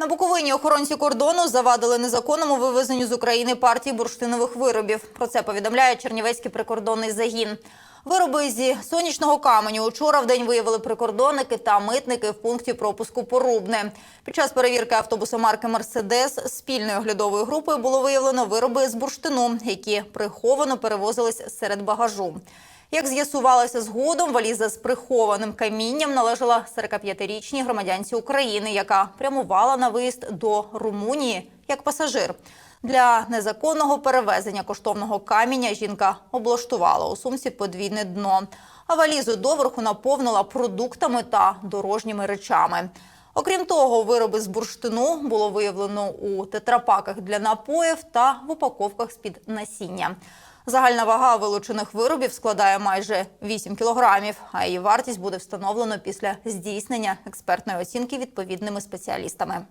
На Буковині охоронці кордону завадили незаконному вивезенню з України партії бурштинових виробів. Про це повідомляє Чернівецький прикордонний загін. Вироби зі сонячного каменю учора в день виявили прикордонники та митники в пункті пропуску Порубне. Під час перевірки автобуса марки Мерседес спільною оглядовою групою було виявлено вироби з бурштину, які приховано перевозились серед багажу. Як з'ясувалося згодом, валіза з прихованим камінням належала 45-річній громадянці України, яка прямувала на виїзд до Румунії як пасажир. Для незаконного перевезення коштовного каміння жінка облаштувала у сумці подвійне дно, а валізу доверху наповнила продуктами та дорожніми речами. Окрім того, вироби з бурштину було виявлено у тетрапаках для напоїв та в упаковках з-під насіння. Загальна вага вилучених виробів складає майже 8 кілограмів, а її вартість буде встановлено після здійснення експертної оцінки відповідними спеціалістами.